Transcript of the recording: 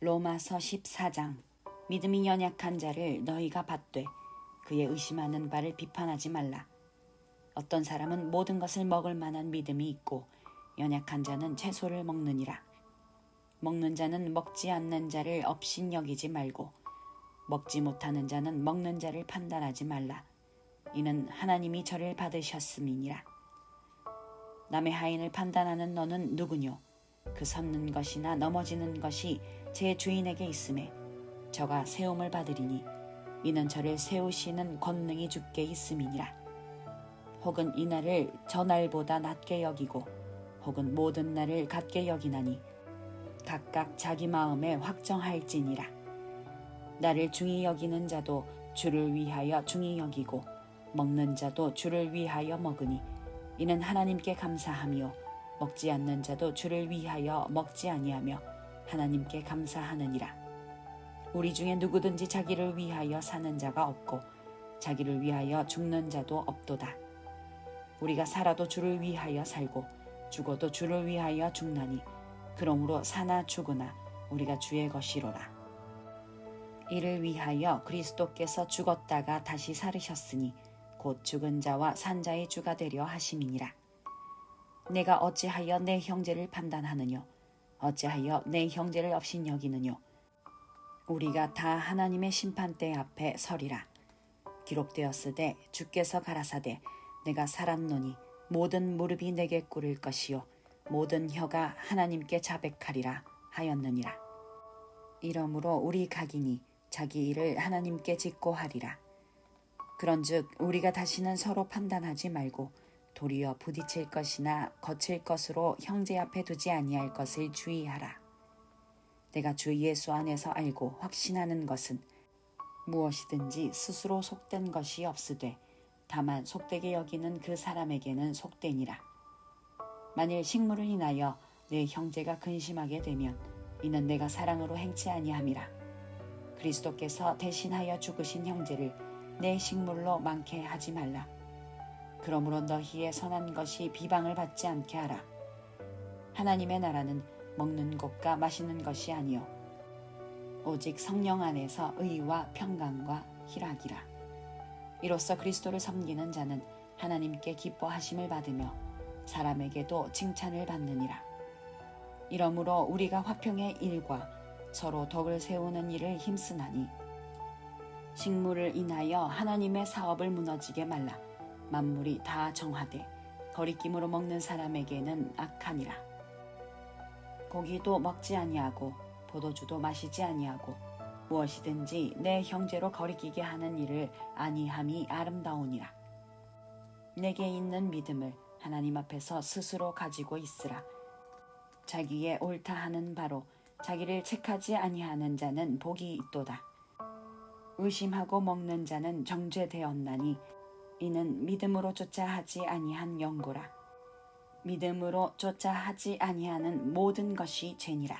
로마서 14장 믿음이 연약한 자를 너희가 받되 그의 의심하는 바를 비판하지 말라. 어떤 사람은 모든 것을 먹을 만한 믿음이 있고 연약한 자는 채소를 먹느니라. 먹는 자는 먹지 않는 자를 업신 여기지 말고 먹지 못하는 자는 먹는 자를 판단하지 말라. 이는 하나님이 저를 받으셨음이니라. 남의 하인을 판단하는 너는 누구뇨? 그 섰는 것이나 넘어지는 것이 제 주인에게 있음에 저가 세움을 받으리니 이는 저를 세우시는 권능이 주께 있음이니라. 혹은 이 날을 저 날보다 낮게 여기고 혹은 모든 날을 같게 여기나니 각각 자기 마음에 확정할지니라. 나를 중히 여기는 자도 주를 위하여 중히 여기고 먹는 자도 주를 위하여 먹으니 이는 하나님께 감사하며 먹지 않는 자도 주를 위하여 먹지 아니하며 하나님께 감사하느니라. 우리 중에 누구든지 자기를 위하여 사는 자가 없고 자기를 위하여 죽는 자도 없도다. 우리가 살아도 주를 위하여 살고 죽어도 주를 위하여 죽나니 그러므로 사나 죽으나 우리가 주의 것이로라. 이를 위하여 그리스도께서 죽었다가 다시 살으셨으니 곧 죽은 자와 산 자의 주가 되려 하심이니라. 내가 어찌하여 내 형제를 판단하느뇨? 어찌하여 내 형제를 없인 여기느뇨? 우리가 다 하나님의 심판대 앞에 서리라. 기록되었으되 주께서 가라사대 내가 살았노니 모든 무릎이 내게 꿇을 것이요 모든 혀가 하나님께 자백하리라 하였느니라. 이러므로 우리 각인이 자기 일을 하나님께 짓고 하리라. 그런즉 우리가 다시는 서로 판단하지 말고 도리어 부딪힐 것이나 거칠 것으로 형제 앞에 두지 아니할 것을 주의하라. 내가 주 예수 안에서 알고 확신하는 것은 무엇이든지 스스로 속된 것이 없으되 다만 속되게 여기는 그 사람에게는 속되니라. 만일 식물을 인하여 내 형제가 근심하게 되면 이는 내가 사랑으로 행치 아니함이라. 그리스도께서 대신하여 죽으신 형제를 내 식물로 많게 하지 말라. 그러므로 너희의 선한 것이 비방을 받지 않게 하라. 하나님의 나라는 먹는 것과 마시는 것이 아니요 오직 성령 안에서 의와 평강과 희락이라. 이로써 그리스도를 섬기는 자는 하나님께 기뻐하심을 받으며 사람에게도 칭찬을 받느니라. 이러므로 우리가 화평의 일과 서로 덕을 세우는 일을 힘쓰나니 식물을 인하여 하나님의 사업을 무너지게 말라. 만물이 다 정하되 거리낌으로 먹는 사람에게는 악하니라. 고기도 먹지 아니하고 포도주도 마시지 아니하고 무엇이든지 내 형제로 거리끼게 하는 일을 아니함이 아름다우니라. 내게 있는 믿음을 하나님 앞에서 스스로 가지고 있으라. 자기의 옳다 하는 바로 자기를 책하지 아니하는 자는 복이 있도다. 의심하고 먹는 자는 정죄되었나니 이는 믿음으로 쫓아 하지 아니한 영고라. 믿음으로 쫓아 하지 아니하는 모든 것이 죄니라.